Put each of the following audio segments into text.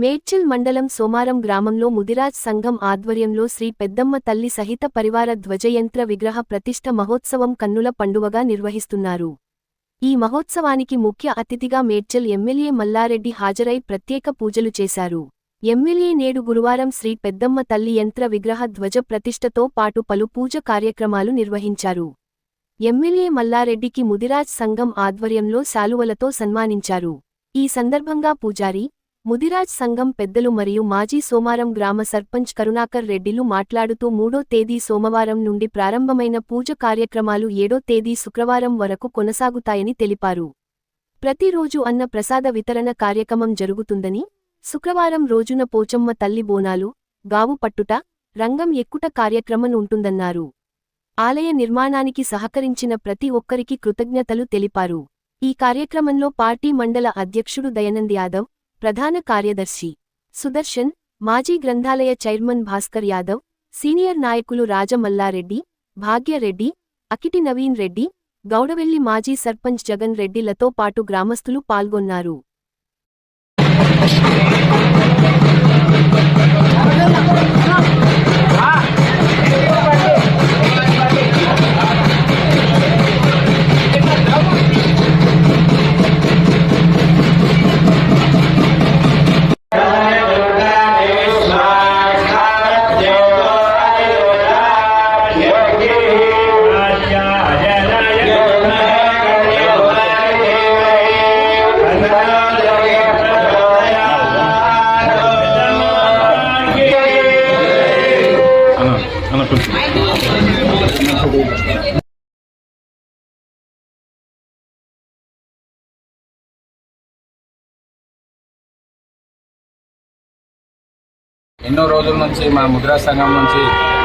మేడ్చల్ మండలం సోమారం గ్రామంలో ముదిరాజ్ సంఘం ఆధ్వర్యంలో శ్రీ పెద్దమ్మ తల్లి సహిత పరివార ధ్వజయంత్ర విగ్రహ ప్రతిష్ఠ మహోత్సవం కన్నుల పండువగా నిర్వహిస్తున్నారు. ఈ మహోత్సవానికి ముఖ్య అతిథిగా మేడ్చల్ ఎమ్మెల్యే మల్లారెడ్డి హాజరై ప్రత్యేక పూజలు చేశారు. ఎమ్మెల్యే నేడు గురువారం శ్రీ పెద్దమ్మ తల్లి యంత్ర విగ్రహ ధ్వజ ప్రతిష్ఠతో పాటు పలు పూజ కార్యక్రమాలు నిర్వహించారు. ఎమ్మెల్యే మల్లారెడ్డికి ముదిరాజ్ సంఘం ఆధ్వర్యంలో శాలువలతో సన్మానించారు. ఈ సందర్భంగా పూజారి ముదిరాజ్ సంఘం పెద్దలు మరియు మాజీ సోమారం గ్రామ సర్పంచ్ కరుణాకర్ రెడ్డిలు మాట్లాడుతూ మూడో తేదీ సోమవారం నుండి ప్రారంభమైన పూజ కార్యక్రమాలు ఏడో తేదీ శుక్రవారం వరకు కొనసాగుతాయని తెలిపారు. ప్రతిరోజు అన్న ప్రసాద వితరణ కార్యక్రమం జరుగుతుందని శుక్రవారం రోజున పోచమ్మ తల్లి బోనాలు గావు పట్టుట రంగం ఎక్కుట కార్యక్రమం ఉంటుందన్నారు. ఆలయ నిర్మాణానికి సహకరించిన ప్రతి ఒక్కరికి కృతజ్ఞతలు తెలిపారు. ఈ కార్యక్రమంలో పార్టీ మండల అధ్యక్షుడు దయనంద్ యాదవ్ ప్రధాన కార్యదర్శి సుదర్శన్ మాజీ గ్రంథాలయ చైర్మన్ భాస్కర్ యాదవ్ సీనియర్ నాయకులు రాజమల్లారెడ్డి భాగ్యరెడ్డి అకిటి నవీన్ రెడ్డి గౌడవెల్లి మాజీ సర్పంచ్ జగన్ రెడ్డిలతో పాటు గ్రామస్తులు పాల్గొన్నారు. ఎన్నో రోజుల నుంచి మన ముద్రా సంఘం నుంచి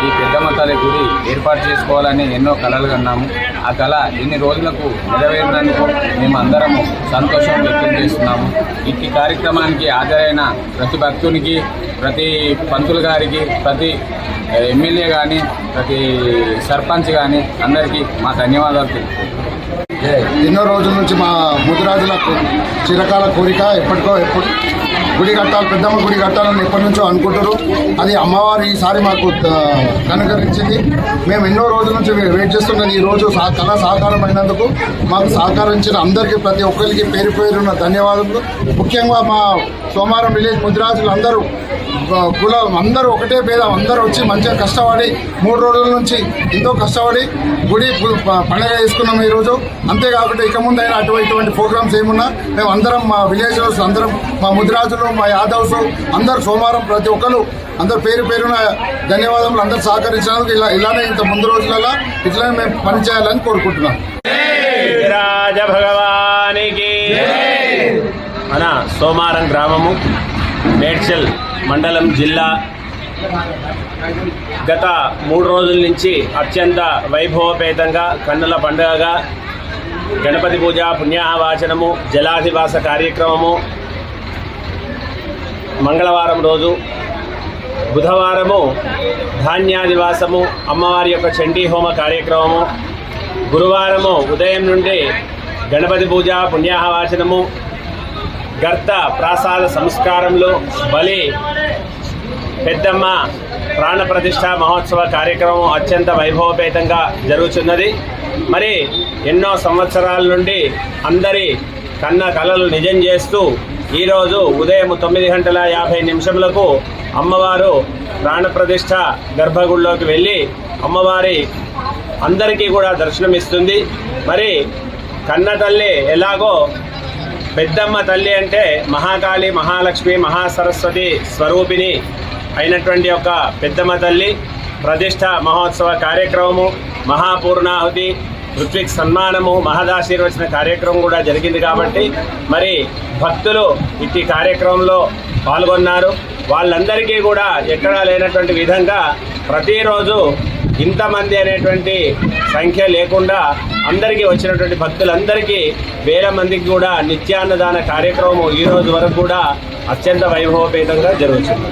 ఈ పెద్దమ్మ తల్లి గుడి ఏర్పాటు చేసుకోవాలని ఎన్నో కళలు కన్నాము. ఆ కళ ఇన్ని రోజులకు నెరవేరినందుకు మేము అందరము సంతోషం వ్యక్తం చేస్తున్నాము. ఇట్టి కార్యక్రమానికి హాజరైన ప్రతి భక్తునికి ప్రతి పంతులు గారికి ప్రతి ఎమ్మెల్యే కానీ ప్రతి సర్పంచ్ కానీ అందరికీ మా ధన్యవాదాలు తెలుపుతున్నాం. ఎన్నో రోజుల నుంచి మా ముదిరాజుల కో- చిరకాల కోరిక ఎప్పటికో ఎప్పుడు గుడి కట్టాలి పెద్దమ్మ గుడి కట్టాలని ఎప్పటి నుంచో అనుకుంటారు అది అమ్మవారు ఈసారి మాకు కనుకరించింది. మేము ఎన్నో రోజుల నుంచి వెయిట్ చేస్తున్నది ఈ రోజు సా కళ సహకారం అయినందుకు మాకు సహకరించిన అందరికీ ప్రతి ఒక్కరికి పేరు పేరున్న ధన్యవాదాలు ముఖ్యంగా మా సోమవారం విలేజ్ ముదిరాజులు అందరూ కులాలు అందరూ ఒకటే భేదం అందరూ వచ్చి మంచిగా కష్టపడి మూడు రోజుల నుంచి ఎంతో కష్టపడి గుడి పండగ చేసుకున్నాం ఈరోజు. అంతేకాకుండా ఇక ముందైనా అటువంటి ఇటువంటి ప్రోగ్రామ్స్ ఏమున్నా మేము అందరం మా విలేజర్స్ అందరం మా ముదిరాజులు మా యాదవ్స్ అందరు సోమవారం ప్రతి ఒక్కరు అందరు పేరు పేరున ధన్యవాదములు అందరు సహకరించినందుకు ఇలా ఇలానే ఇంత ముందు రోజులలో ఇట్లానే మేము పనిచేయాలని కోరుకుంటున్నాం. రాజ భగవానికి. మన సోమారం గ్రామము మేడ్చల్ మండలం జిల్లా గత మూడు రోజుల నుంచి అత్యంత వైభవపేతంగా కన్నుల పండుగగా గణపతి పూజ పుణ్యాహవాచనము జలాధివాస కార్యక్రమము మంగళవారం రోజు బుధవారము ధాన్యాదివాసము అమ్మవారి యొక్క చండీ హోమ కార్యక్రమము గురువారము ఉదయం నుండి గణపతి పూజ పుణ్యాహవాచనము గర్త ప్రాసాద సంస్కారంలో బలి పెద్దమ్మ ప్రాణప్రతిష్ట మహోత్సవ కార్యక్రమం అత్యంత వైభవపేతంగా జరుగుతున్నది మరి ఎన్నో సంవత్సరాల నుండి అందరి కన్న కలలు నిజం చేస్తూ ఈరోజు ఉదయం తొమ్మిది గంటల యాభై నిమిషములకు అమ్మవారు ప్రాణప్రతిష్ఠ గర్భగుడిలోకి వెళ్ళి అమ్మవారి అందరికీ కూడా దర్శనమిస్తుంది. మరి కన్న తల్లి ఎలాగో పెద్దమ్మ తల్లి అంటే మహాకాళి మహాలక్ష్మి మహాసరస్వతి స్వరూపిణి అయినటువంటి ఒక పెద్దమ్మ తల్లి. ప్రతిష్ట మహోత్సవ కార్యక్రమము మహాపూర్ణాహుతి ఋత్విక్ సన్మానము మహదాశీర్వచన కార్యక్రమం కూడా జరిగింది కాబట్టి మరి భక్తులు ఇట్టి కార్యక్రమంలో పాల్గొన్నారు. వాళ్ళందరికీ కూడా ఎక్కడా లేనటువంటి విధంగా ప్రతిరోజు ఇంతమంది అనేటువంటి సంఖ్య లేకుండా అందరికీ వచ్చినటువంటి భక్తులందరికీ వేల మందికి కూడా నిత్యాన్నదాన కార్యక్రమం ఈ రోజు వరకు కూడా అత్యంత వైభవపేతంగా జరుగుతుంది.